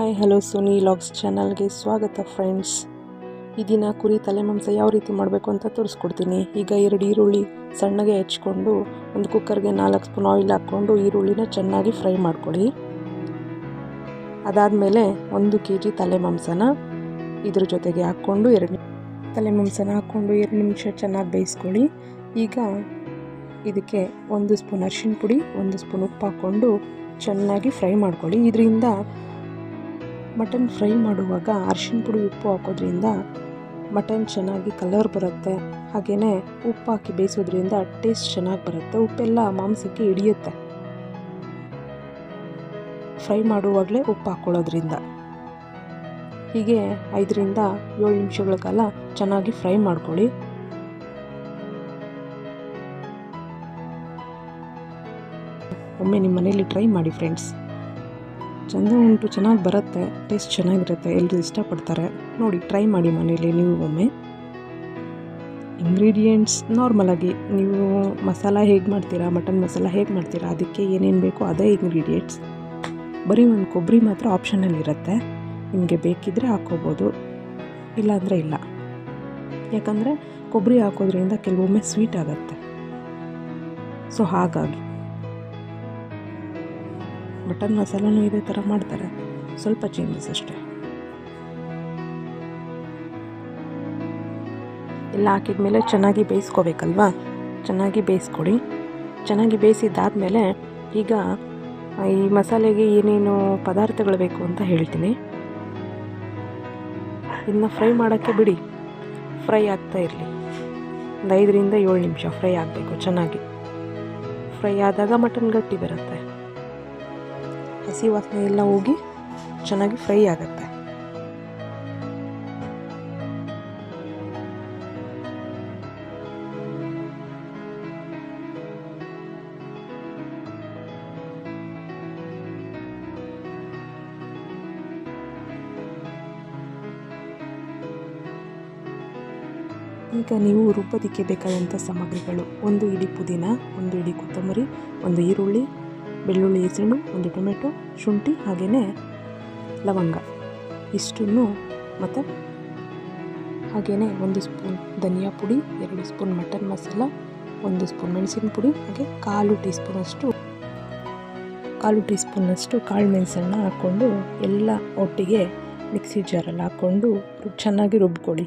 Hi hello Sony logs ಚಾನಲ್ಗೆ ಸ್ವಾಗತ friends ಈ ದಿನ ಕುರಿ ತಲೆ ಮಾಂಸ ಯಾವ ರೀತಿ ಮಾಡಬೇಕು ಅಂತ ತೋರಿಸ್ಕೊಡ್ತೀನಿ. ಈಗ ಎರಡು ಈರುಳ್ಳಿ ಸಣ್ಣಗೆ ಹೆಚ್ಕೊಂಡು, ಒಂದು ಕುಕ್ಕರ್ಗೆ ನಾಲ್ಕು ಸ್ಪೂನ್ ಆಯಿಲ್ ಹಾಕ್ಕೊಂಡು ಈರುಳ್ಳಿನ ಚೆನ್ನಾಗಿ ಫ್ರೈ ಮಾಡ್ಕೊಳ್ಳಿ. ಅದಾದಮೇಲೆ ಒಂದು ಕೆ ಜಿ ತಲೆ ಮಾಂಸನ ಇದ್ರ ಜೊತೆಗೆ ಹಾಕ್ಕೊಂಡು ಎರಡು ತಲೆ ಮಾಂಸನ ಹಾಕ್ಕೊಂಡು ಎರಡು ನಿಮಿಷ ಚೆನ್ನಾಗಿ ಬೇಯಿಸ್ಕೊಳ್ಳಿ. ಈಗ ಇದಕ್ಕೆ ಒಂದು ಸ್ಪೂನ್ ಅರಿಶಿನ ಪುಡಿ, ಒಂದು ಸ್ಪೂನ್ ಉಪ್ಪು ಹಾಕ್ಕೊಂಡು ಚೆನ್ನಾಗಿ ಫ್ರೈ ಮಾಡ್ಕೊಳ್ಳಿ. ಇದರಿಂದ ಮಟನ್ ಫ್ರೈ ಮಾಡುವಾಗ ಅರಿಶಿಣ ಪುಡಿ ಉಪ್ಪು ಹಾಕೋದ್ರಿಂದ ಮಟನ್ ಚೆನ್ನಾಗಿ ಕಲರ್ ಬರುತ್ತೆ. ಹಾಗೆಯೇ ಉಪ್ಪು ಹಾಕಿ ಬೇಯಿಸೋದ್ರಿಂದ ಟೇಸ್ಟ್ ಚೆನ್ನಾಗಿ ಬರುತ್ತೆ. ಉಪ್ಪೆಲ್ಲ ಮಾಂಸಕ್ಕೆ ಹಿಡಿಯುತ್ತೆ. ಫ್ರೈ ಮಾಡುವಾಗಲೇ ಉಪ್ಪು ಹಾಕ್ಕೊಳ್ಳೋದ್ರಿಂದ ಹೀಗೆ ಐದರಿಂದ ಏಳು ನಿಮಿಷಗಳ ಕಾಲ ಚೆನ್ನಾಗಿ ಫ್ರೈ ಮಾಡ್ಕೊಳ್ಳಿ. ಒಮ್ಮೆ ನಿಮ್ಮ ಮನೇಲಿ ಟ್ರೈ ಮಾಡಿ ಫ್ರೆಂಡ್ಸ್. ಚೆಂದ ಉಂಟು, ಚೆನ್ನಾಗಿ ಬರುತ್ತೆ ಟೇಸ್ಟ್ ಚೆನ್ನಾಗಿರುತ್ತೆ ಎಲ್ಲರೂ ಇಷ್ಟಪಡ್ತಾರೆ. ನೋಡಿ ಟ್ರೈ ಮಾಡಿ ಮನೇಲಿ ನೀವು ಒಮ್ಮೆ. ಇಂಗ್ರೀಡಿಯೆಂಟ್ಸ್ ನಾರ್ಮಲಾಗಿ ನೀವು ಮಸಾಲ ಹೇಗೆ ಮಾಡ್ತೀರಾ ಮಟನ್ ಮಸಾಲ ಹೇಗೆ ಮಾಡ್ತೀರಾ, ಅದಕ್ಕೆ ಏನೇನು ಬೇಕೋ ಅದೇ ಇಂಗ್ರೀಡಿಯೆಂಟ್ಸ್ ಬರೀ ಒಂದು ಕೊಬ್ಬರಿ ಮಾತ್ರ ಆಪ್ಷನಲ್ಲಿ ಇರುತ್ತೆ. ನಿಮಗೆ ಬೇಕಿದ್ದರೆ ಹಾಕ್ಕೋಬೋದು, ಇಲ್ಲಾಂದರೆ ಇಲ್ಲ. ಯಾಕಂದರೆ ಕೊಬ್ಬರಿ ಹಾಕೋದ್ರಿಂದ ಕೆಲವೊಮ್ಮೆ ಸ್ವೀಟ್ ಆಗುತ್ತೆ. ಸೊ ಹಾಗಾಗಿ ಮಟನ್ ಮಸಾಲನೂ ಇದೇ ಥರ ಮಾಡ್ತಾರೆ. ಸ್ವಲ್ಪ ಚೇಂಜಸ್ ಅಷ್ಟೇ. ಎಲ್ಲ ಹಾಕಿದ ಚೆನ್ನಾಗಿ ಬೇಯಿಸ್ಕೋಬೇಕಲ್ವಾ? ಚೆನ್ನಾಗಿ ಬೇಯಿಸ್ಕೊಡಿ. ಚೆನ್ನಾಗಿ ಬೇಯಿಸಿದ್ದಾದಮೇಲೆ ಈಗ ಈ ಮಸಾಲೆಗೆ ಏನೇನು ಪದಾರ್ಥಗಳು ಬೇಕು ಅಂತ ಹೇಳ್ತೀನಿ. ಇನ್ನು ಫ್ರೈ ಮಾಡೋಕ್ಕೆ ಬಿಡಿ. ಫ್ರೈ ಆಗ್ತಾ ಇರಲಿ. ಒಂದು ಐದರಿಂದ ಏಳು ನಿಮಿಷ ಫ್ರೈ ಆಗಬೇಕು ಚೆನ್ನಾಗಿ. ಫ್ರೈ ಆದಾಗ ಮಟನ್ ಗಟ್ಟಿ ಬರುತ್ತೆ. ಹಸಿ ವಾಸನೆ ಎಲ್ಲ ಹೋಗಿ ಚೆನ್ನಾಗಿ ಫ್ರೈ ಆಗುತ್ತೆ. ಈಗ ನೀವು ರುಬ್ಬೋದಕ್ಕೆ ಬೇಕಾದಂಥ ಸಾಮಗ್ರಿಗಳು, ಒಂದು ಇಡಿ ಪುದೀನ, ಒಂದು ಇಡಿ ಕೊತ್ತಂಬರಿ, ಒಂದು ಈರುಳ್ಳಿ ಬೆಳ್ಳುಳ್ಳಿ ಹೆಸರು ಒಂದು ಟೊಮೆಟೊ, ಶುಂಠಿ ಹಾಗೆಯೇ ಲವಂಗ. ಇಷ್ಟನ್ನು ಮತ್ತು ಹಾಗೆಯೇ ಒಂದು ಸ್ಪೂನ್ ಧನಿಯಾ ಪುಡಿ, ಎರಡು ಸ್ಪೂನ್ ಮಟನ್ ಮಸಾಲ, ಒಂದು ಸ್ಪೂನ್ ಮೆಣಸಿನ ಪುಡಿ, ಹಾಗೆ ಕಾಲು ಟೀ ಸ್ಪೂನಷ್ಟು ಕಾಲು ಟೀ ಸ್ಪೂನಷ್ಟು ಕಾಳು ಮೆಣಸನ್ನು ಹಾಕ್ಕೊಂಡು ಎಲ್ಲ ಒಟ್ಟಿಗೆ ಮಿಕ್ಸಿ ಜಾರಲ್ಲಿ ಹಾಕ್ಕೊಂಡು ಚೆನ್ನಾಗಿ ರುಬ್ಕೊಳ್ಳಿ.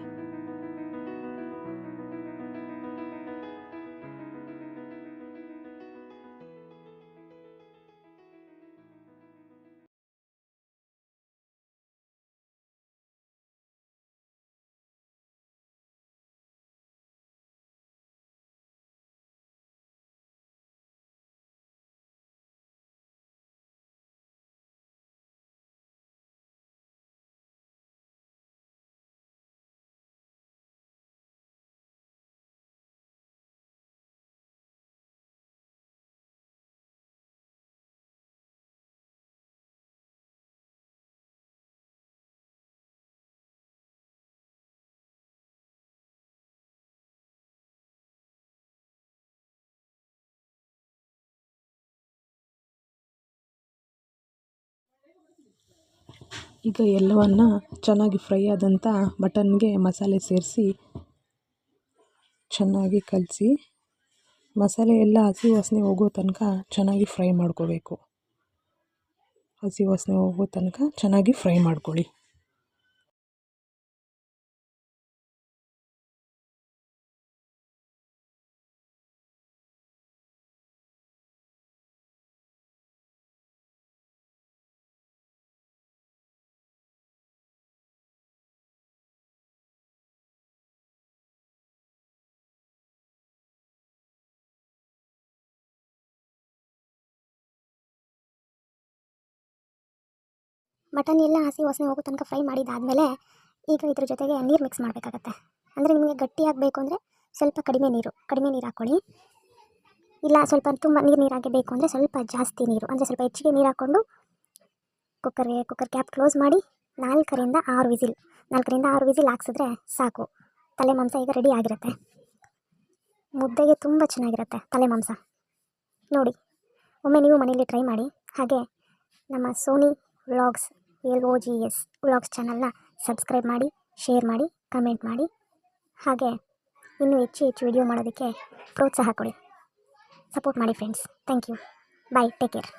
ಈಗ ಎಲ್ಲವನ್ನು ಚೆನ್ನಾಗಿ ಫ್ರೈ ಆದಂಥ ಮಟನ್ಗೆ ಮಸಾಲೆ ಸೇರಿಸಿ ಚೆನ್ನಾಗಿ ಕಲಸಿ ಮಸಾಲೆ ಎಲ್ಲ ಹಸಿ ವಾಸನೆ ಹೋಗೋ ತನಕ ಚೆನ್ನಾಗಿ ಫ್ರೈ ಮಾಡ್ಕೋಬೇಕು. ಹಸಿ ವಾಸನೆ ಹೋಗೋ ತನಕ ಚೆನ್ನಾಗಿ ಫ್ರೈ ಮಾಡ್ಕೊಳ್ಳಿ. ಮಟನ್ ಎಲ್ಲ ಹಸಿ ವಾಸನೆ ಹೋಗೋ ತನಕ ಫ್ರೈ ಮಾಡಿದಾದಮೇಲೆ ಈಗ ಇದ್ರ ಜೊತೆಗೆ ನೀರು ಮಿಕ್ಸ್ ಮಾಡಬೇಕಾಗತ್ತೆ. ಅಂದರೆ ನಿಮಗೆ ಗಟ್ಟಿ ಆಗಬೇಕು ಅಂದರೆ ಸ್ವಲ್ಪ ಕಡಿಮೆ ನೀರು ಕಡಿಮೆ ನೀರು ಹಾಕ್ಕೊಳ್ಳಿ ಇಲ್ಲ ಸ್ವಲ್ಪ ತುಂಬ ನೀರು ನೀರಾಗೆ ಬೇಕು ಅಂದರೆ ಸ್ವಲ್ಪ ಜಾಸ್ತಿ ನೀರು, ಅಂದರೆ ಸ್ವಲ್ಪ ಹೆಚ್ಚಿಗೆ ನೀರು ಹಾಕ್ಕೊಂಡು ಕುಕ್ಕರ್ಗೆ ಕುಕ್ಕರ್ ಕ್ಯಾಪ್ ಕ್ಲೋಸ್ ಮಾಡಿ ನಾಲ್ಕರಿಂದ ಆರು ವಿಸಿಲ್, ನಾಲ್ಕರಿಂದ ಆರು ವಿಸಿಲ್ ಹಾಕ್ಸಿದ್ರೆ ಸಾಕು. ತಲೆ ಮಾಂಸ ಈಗ ರೆಡಿ ಆಗಿರುತ್ತೆ. ಮುದ್ದೆಗೆ ತುಂಬ ಚೆನ್ನಾಗಿರುತ್ತೆ ತಲೆ ಮಾಂಸ. ನೋಡಿ, ಒಮ್ಮೆ ನೀವು ಮನೇಲಿ ಟ್ರೈ ಮಾಡಿ. ಹಾಗೆ ನಮ್ಮ Soni vlogs L O G S vlogs ಚಾನಲ್ನ ಸಬ್ಸ್ಕ್ರೈಬ್ ಮಾಡಿ, ಶೇರ್ ಮಾಡಿ, ಕಮೆಂಟ್ ಮಾಡಿ. ಹಾಗೆ ಇನ್ನೂ ಹೆಚ್ಚು ಹೆಚ್ಚು ವಿಡಿಯೋ ಮಾಡೋದಕ್ಕೆ ಪ್ರೋತ್ಸಾಹ ಕೊಡಿ. ಸಪೋರ್ಟ್ ಮಾಡಿ friends thank you bye take care